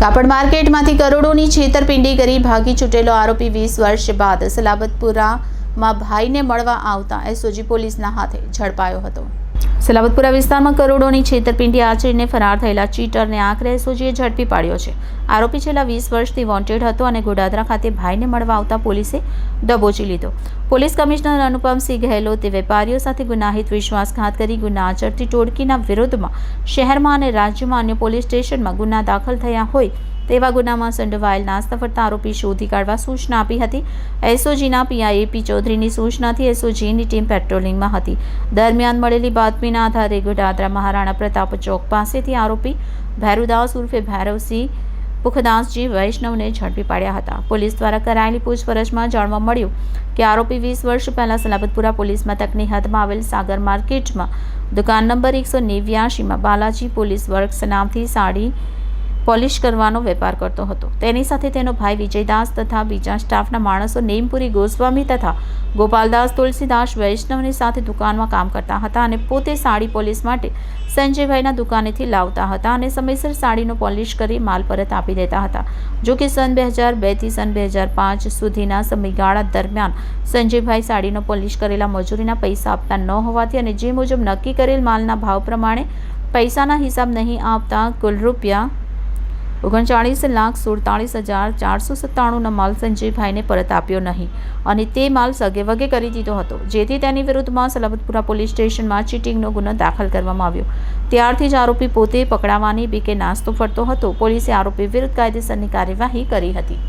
કાપડ માર્કેટમાંથી કરોડોની છેતરપિંડી કરી ભાગી છૂટેલો આરોપી વીસ વર્ષ બાદ સલાબતપુરામાં ભાઈને મળવા આવતા એસઓજી પોલીસના હાથે ઝડપાયો હતો. સલાબતપુરા વિસ્તારમાં કરોડોની છેતરપિંડી આચરીને ફરાર થયેલા ચીટરને આખરે એસઓજીએ ઝડપી પાડ્યો છે. આરોપી છેલ્લા વીસ વર્ષથી વોન્ટેડ હતો અને ગોડાદરા ખાતે ભાઈને મળવા આવતા પોલીસે દબોચી લીધો. પોલીસ કમિશનર અનુપમસિંહ ગહેલોતે વેપારીઓ સાથે ગુનાહિત વિશ્વાસઘાત કરી ગુના આચરતી ટોળકીના વિરોધમાં શહેરમાં અને રાજ્યમાં અન્ય પોલીસ સ્ટેશનમાં ગુના દાખલ થયા હોય તેવા ગુનામાં સંડોવાયેલ નાસ્તા આરોપી શોધી કાઢવા સૂચના આપી હતી. એસઓજીના પીઆઈ એપી ચૌધરીની સૂચનાથી એસઓજીની ટીમ પેટ્રોલિંગમાં હતી. દરમિયાન મળેલી બાતમીના આધારે ગોડાદરા મહારાણા પ્રતાપ ચોક પાસેથી આરોપી ભૈરુદાસ ઉર્ફે ભૈરવસિંહ પુખદાસજી વૈષ્ણવને ઝડપી પાડ્યા હતા. પોલીસ દ્વારા કરાયેલી પૂછપરછમાં જાણવા મળ્યું કે આરોપી વીસ વર્ષ પહેલાં સલાબતપુરા પોલીસ મથકની હદમાં આવેલ સાગર માર્કેટમાં દુકાન નંબર એકસો નેવ્યાશીમાં બાલાજી પોલીસ વર્ક્સ નામથી સાડી પોલિશ કરવાનો વેપાર કરતો હતો. તેની સાથે તેનો ભાઈ વિજયદાસ તથા બીજા સ્ટાફના માણસો નેમપુરી ગોસ્વામી તથા ગોપાલદાસ તુલસીદાસ વૈષ્ણવની સાથે દુકાનમાં કામ કરતા હતા અને પોતે સાડી પોલીસ માટે સંજયભાઈના દુકાનેથી લાવતા હતા અને સમયસર સાડીનો પોલિશ કરી માલ પરત આપી દેતા હતા. જો કે સન બે હજાર બેથી સન બે હજાર પાંચ સુધીના સમયગાળા દરમિયાન સંજયભાઈ સાડીનો પોલિશ કરેલા મજૂરીના પૈસા આપતા ન હોવાથી અને જે મુજબ નક્કી કરેલ માલના ભાવ પ્રમાણે પૈસાના હિસાબ નહીં આપતા કુલ રૂપિયા ઓગણચાળીસ લાખ સુડતાળીસ હજાર ચારસો સત્તાણુંનો માલ સંજયભાઈને પરત આપ્યો નહીં. અને તે માલ સગે વગે કરી દીધો હતો, જેથી તેની વિરુદ્ધમાં સલાબતપુરા પોલીસ સ્ટેશનમાં ચીટિંગનો ગુનો દાખલ કરવામાં આવ્યો. ત્યારથી જ આરોપી પોતે પકડાવાની બીકે નાસ્તો ફરતો હતો. પોલીસે આરોપી વિરુદ્ધ કાયદેસરની કાર્યવાહી કરી હતી.